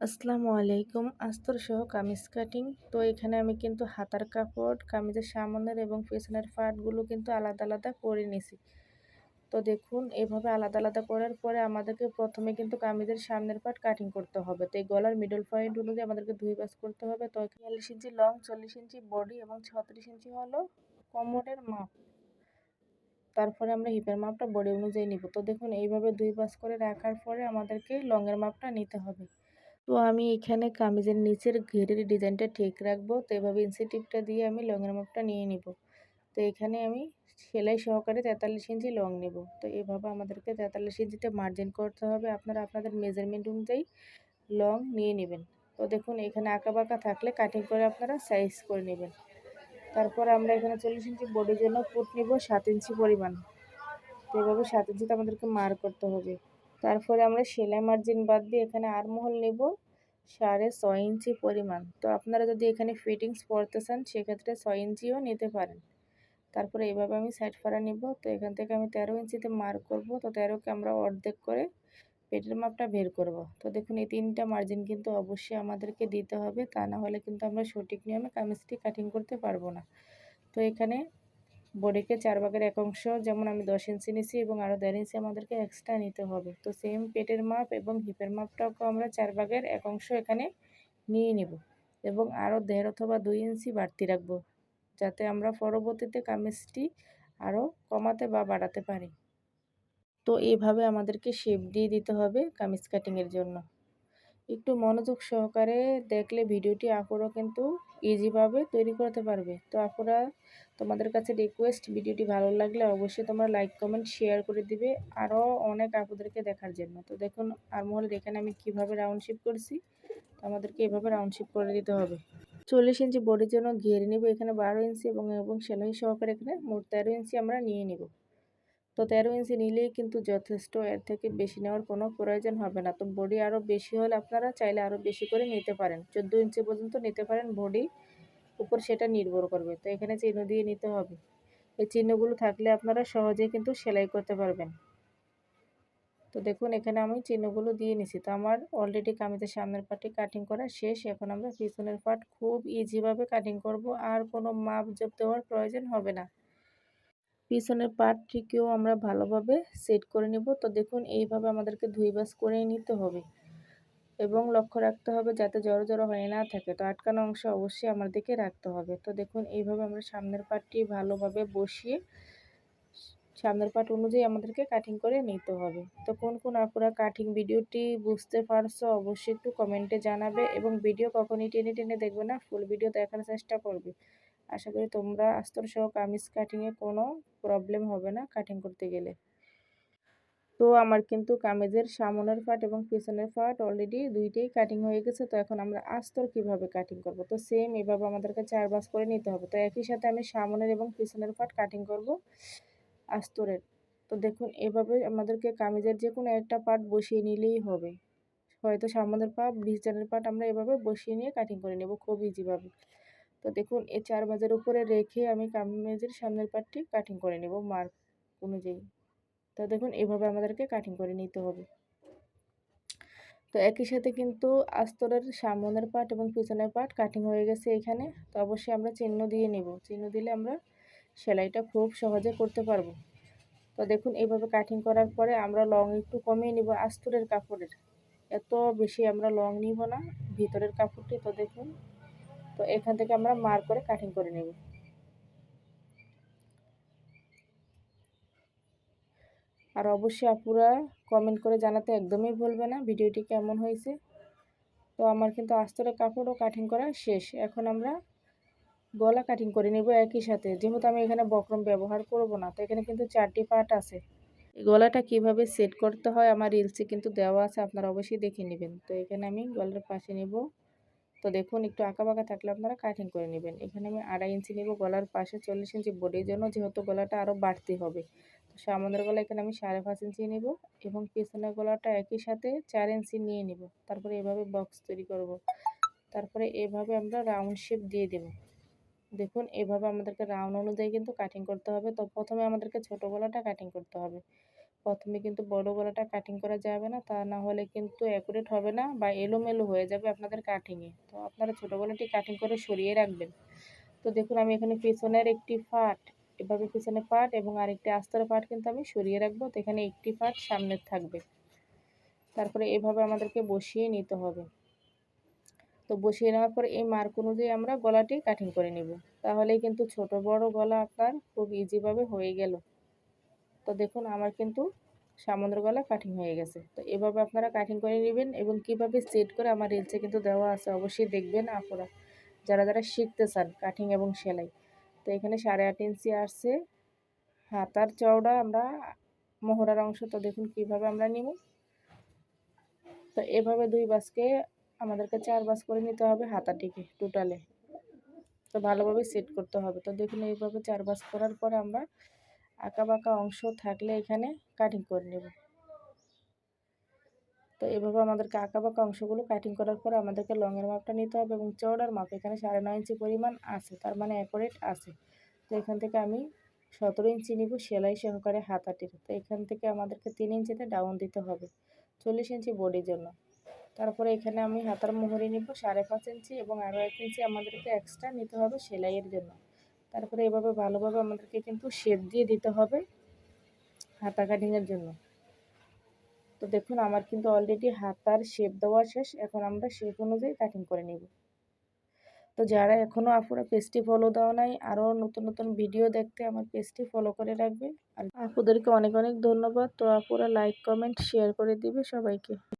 আসসালামু আলাইকুম। আস্তর সহ কামিজ কাটিং। তো এখানে আমি কিন্তু হাতার কাপড়, কামিজের সামনের এবং পেছনের পার্টগুলো কিন্তু আলাদা আলাদা করে নিছি। তো দেখুন, এভাবে আলাদা আলাদা করার পরে আমাদেরকে প্রথমে কিন্তু কামিজের সামনের পার্ট কাটিং করতে হবে। তো এই গলার মিডল পয়েন্ট অনুযায়ী আমাদেরকে দুই পাস করতে হবে। তো চল্লিশ ইঞ্চি লং চল্লিশ ইঞ্চি বডি এবং ছত্রিশ ইঞ্চি হলো কোমরের মাপ। তারপরে আমরা হিপের মাপটা বডি অনুযায়ী নিব। তো দেখুন, এইভাবে দুই পাস করে রাখার পরে আমাদেরকে লংয়ের মাপটা নিতে হবে। তো আমি এখানে কামিজের নিচের ঘেরের ডিজাইনটা ঠিক রাখব। তো এভাবে ইনসেটিভটা দিয়ে আমি লংয়ের মাপটা নিয়ে নিব। তো এখানে আমি সেলাই সহকারে তেতাল্লিশ ইঞ্চি লং নেব। তো এভাবে আমাদেরকে তেতাল্লিশ ইঞ্চিটা মার্জিন করতে হবে। আপনারা আপনাদের মেজারমেন্ট অনুযায়ী লং নিয়ে নেবেন। তো দেখুন, এখানে আঁকা বাঁকা থাকলে কাটিং করে আপনারা সাইজ করে নেবেন। তারপর আমরা এখানে চল্লিশ ইঞ্চি বডির জন্য ফুট নিব সাত ইঞ্চি পরিমাণ। তো এভাবে সাত ইঞ্চিতে আমাদেরকে মার করতে হবে। তারপরে আমরা সেলাই মার্জিন বাদ দিয়ে এখানে আরমহল নেব সাড়ে ছয় ইঞ্চি পরিমাণ। তো আপনারা যদি এখানে ফিটিংস পরতে চান, সেক্ষেত্রে ছয় ইঞ্চিও নিতে পারেন। তারপরে এভাবে আমি সাইড ফাড়া নিব। তো এখান থেকে আমি তেরো ইঞ্চিতে মার্ক করব। তো তেরোকে আমরা অর্ধেক করে পেটের মাপটা বের করব। তো দেখুন, এই তিনটা মার্জিন কিন্তু অবশ্যই আমাদেরকে দিতে হবে। তা না হলে কিন্তু আমরা সঠিক নিয়মে কামিজটি কাটিং করতে পারব না। তো এখানে বডিকে চার ভাগের এক অংশ, যেমন আমি দশ ইঞ্চি নিছি এবং আরও দেড় ইঞ্চি আমাদেরকে এক্সট্রা নিতে হবে। তো সেম পেটের মাপ এবং হিপের মাপটাকেও আমরা চার ভাগের এক অংশ এখানে নিয়ে নিব এবং আরও দেড় অথবা দুই ইঞ্চি বাড়তি রাখব, যাতে আমরা পরবর্তীতে কামিজটি আরও কমাতে বা বাড়াতে পারি। তো এভাবে আমাদেরকে শেপ দিয়ে দিতে হবে কামিজ কাটিংয়ের জন্য। একটু মনোযোগ সহকারে দেখলে ভিডিওটি আপুরও কিন্তু ইজিভাবে তৈরি করতে পারবে। তো আপুরা তোমাদের কাছে রিকোয়েস্ট ভিডিওটি ভালো লাগলে অবশ্যই তোমরা লাইক কমেন্ট শেয়ার করে দিবে। আরও অনেক আপুদেরকে দেখার জন্য। তো দেখুন আর মহলে এখানে আমি কীভাবে রাউন্ড শেপ করছি, তো আমাদেরকে এভাবে রাউন্ড শেপ করে দিতে হবে। চল্লিশ ইঞ্চি বডির জন্য ঘিরে নিব এখানে বারো ইঞ্চি এবং এবং সেলাই সহকারে এখানে মোট তেরো ইঞ্চি আমরা নিয়ে নিব। তো তেরো ইঞ্চি নিলেই কিন্তু যথেষ্ট, এর থেকে বেশি নেওয়ার কোনো প্রয়োজন হবে না। তো বডি আরও বেশি হলে আপনারা চাইলে আরও বেশি করে নিতে পারেন। চোদ্দ ইঞ্চি পর্যন্ত নিতে পারেন বডি, উপর সেটা নির্ভর করবে। তো এখানে চিহ্ন দিয়ে নিতে হবে। এই চিহ্নগুলো থাকলে আপনারা সহজেই কিন্তু সেলাই করতে পারবেন। তো দেখুন, এখানে আমি চিহ্নগুলো দিয়ে নিছি। তো আমার অলরেডি কামিজের সামনের পার্টটি কাটিং করা শেষ। এখন আমরা পিছনের পার্ট খুব ইজিভাবে কাটিং করব। আর কোনো মাপ জব দেওয়ার প্রয়োজন হবে না। পিছনের পার্টটিকেও আমরা ভালোভাবে সেট করে নেব। তো দেখুন, এইভাবে আমাদেরকে ধুই বাস করে নিতে হবে এবং লক্ষ্য রাখতে হবে যাতে জড়ো জড়ো হয়ে না থাকে। তো আটকানো অংশ অবশ্যই আমাদেরকে রাখতে হবে। তো দেখুন, এইভাবে আমরা সামনের পার্টটি ভালোভাবে বসিয়ে সামনের পার্ট অনুযায়ী আমাদেরকে কাটিং করে নিতে হবে। তো কোন কোন আপুরা কাটিং ভিডিওটি বুঝতে পারছ অবশ্যই একটু কমেন্টে জানাবে এবং ভিডিও কখনই টেনে টেনে দেখবে না ফুল ভিডিও দেখার চেষ্টা করবে। আশা করি তোমরা আস্তর সহ কামিজ কাটিংয়ে কোনো প্রবলেম হবে না কাটিং করতে গেলে। তো আমার কিন্তু কামিজের সামনের পার্ট এবং পিছনের পার্ট অলরেডি দুইটাই কাটিং হয়ে গেছে, তো এখন আমরা আস্তর কীভাবে কাটিং করব? তো সেম এভাবে আমাদেরকে চার বাস করে নিতে হবে, তো একই সাথে আমি সামনের এবং পিছনের পার্ট কাটিং করব আস্তরের। তো দেখুন, এভাবে আমাদেরকে কামিজের যে কোনো একটা পার্ট বসিয়ে নিলেই হবে। হয়তো সামনের পা বিছানের পার্ট আমরা এভাবে বসিয়ে নিয়ে কাটিং করে নেব খুব ইজিভাবে তো দেখুন, এই চার বাজার উপরে রেখে আমি কামিজের সামনের পার্টটি কাটিং করে নেব মার্ক অনুযায়ী। তো দেখুন, এভাবে আমাদেরকে কাটিং করে নিতে হবে। তো একই সাথে কিন্তু আস্তরের সামনের পার্ট এবং পিছনের পার্ট কাটিং হয়ে গেছে এখানে। তো অবশ্যই আমরা চিহ্ন দিয়ে নেব। চিহ্ন দিলে আমরা সেলাইটা খুব সহজে করতে পারব। তো দেখুন এইভাবে কাটিং করার পরে আমরা লং একটু কমিয়ে নিব আস্তরের কাপড়ের। এত বেশি আমরা লং নিব না, ভিতরের কাপড়টি তো দেখুন তো এখান থেকে আমরা মার করে কাটিং করে নেব। আর অবশ্যই আপুরা কমেন্ট করে জানাতে একদমই ভুলবে না, ভিডিওটি কেমন হয়েছে। তো আমার কিন্তু আস্তরের কাপড়ও কাটিং করা শেষ। এখন আমরা গলা কাটিং করে নেব একই সাথে। যেহেতু আমি এখানে বক্রম ব্যবহার করব না, তো এখানে কিন্তু চারটি পার্ট আছে। গলাটা কীভাবে সেট করতে হয় আমার রিলসে কিন্তু দেওয়া আছে, আপনারা অবশ্যই দেখে নেবেন। তো এখানে আমি গলার পাশে নেব। তো দেখুন, একটু আঁকা বাঁকা থাকলে আপনারা কাটিং করে নেবেন। এখানে আমি আড়াই ইঞ্চি নেব, গলার পাশে চল্লিশ ইঞ্চি বডির জন্য যেহেতু গলাটা আরও বাড়তি হবে। তো সামনের গলা এখানে আমি সাড়ে পাঁচ ইঞ্চি নেব এবং পেছনের গলাটা একই সাথে চার ইঞ্চি নিয়ে নিব। তারপরে এভাবে বক্স তৈরি করব। তারপরে এভাবে আমরা রাউন্ড শেপ দিয়ে দেব। দেখুন, এভাবে আমাদেরকে রাউন্ড অনুযায়ী কিন্তু কাটিং করতে হবে। তো প্রথমে আমাদেরকে ছোটো গলাটা কাটিং করতে হবে। প্রথমে কিন্তু বড় গলাটা কাটিং করা যাবে না, তা না হলে কিন্তু অ্যাকুরেট হবে না বা এলোমেলো হয়ে যাবে আপনাদের কাটিংয়ে তো আপনারা ছোটো গলাটি কাটিং করে সরিয়ে রাখবেন। তো দেখুন, আমি এখানে পেছনের একটি পার্ট এভাবে পিছনে পার্ট এবং আরেকটি আস্তর পার্ট কিন্তু আমি সরিয়ে রাখব। তো এখানে একটি পার্ট সামনের থাকবে। তারপরে এভাবে আমাদেরকে বসিয়ে নিতে হবে। তো বসিয়ে নেওয়ার পর এই মার্ক অনুযায়ী আমরা গলাটি কাটিং করে নিব। তাহলেই কিন্তু ছোট বড় গলা আপনার খুব ইজিভাবে হয়ে গেল। তো দেখুন, আমার কিন্তু সামুদ্র গলা কাটিং হয়ে গেছে। তো এভাবে আপনারা কাটিং করে নেবেন এবং কীভাবে সেট করে আমার রিলসে কিন্তু দেওয়া আছে অবশ্যই দেখবেন আপনারা। যারা যারা শিখতে চান কাটিং এবং সেলাই, তো এখানে সাড়ে আট ইঞ্চি আসছে। হাতার চওড়া আমরা, মোহরার অংশ তো দেখুন কীভাবে আমরা নিব। তো এভাবে দুই বাসকে আমাদেরকে চার বাস করে নিতে হবে হাতাটিকে টোটালে তো ভালোভাবে সেট করতে হবে। তো দেখুন, এইভাবে চার বাস করার পরে আমরা বাঁকা অংশ থাকলে এখানে কাটিং করে নেব। তো এভাবে আমাদেরকে আঁকা বাঁকা অংশগুলো কাটিং করার পরে আমাদেরকে লংয়ের মাপটা নিতে হবে এবং চওড়ার মাপ, এখানে সাড়ে নয় ইঞ্চি পরিমাণ আছে, তার মানে অ্যাকোরেট আছে। তো এখান থেকে আমি সতেরো ইঞ্চি নিব সেলাই সহকারে হাতাটির। তো এখান থেকে আমাদেরকে তিন ইঞ্চিতে ডাউন দিতে হবে চল্লিশ ইঞ্চি বডির জন্য। তারপরে এখানে আমি হাতার মোহরি নিব সাড়ে পাঁচ ইঞ্চি এবং আরও এক ইঞ্চি আমাদেরকে এক্সট্রা নিতে হবে সেলাইয়ের জন্য। তারপরে এভাবে ভালোভাবে আমাদেরকে কিন্তু শেপ দিয়ে দিতে হবে হাতা কাটিংয়ের জন্য। তো দেখুন, আমার কিন্তু অলরেডি হাতার শেপ দেওয়া শেষ, এখন আমরা শেপ অনুযায়ী কাটিং করে নিব। তো যারা এখনও আপুরা পেজটি ফলো দেওয়া নাই আরও নতুন নতুন ভিডিও দেখতে আমার পেজটি ফলো করে রাখবে আর আপুদেরকে অনেক অনেক ধন্যবাদ। তো আপুরা লাইক কমেন্ট শেয়ার করে দিবে সবাইকে।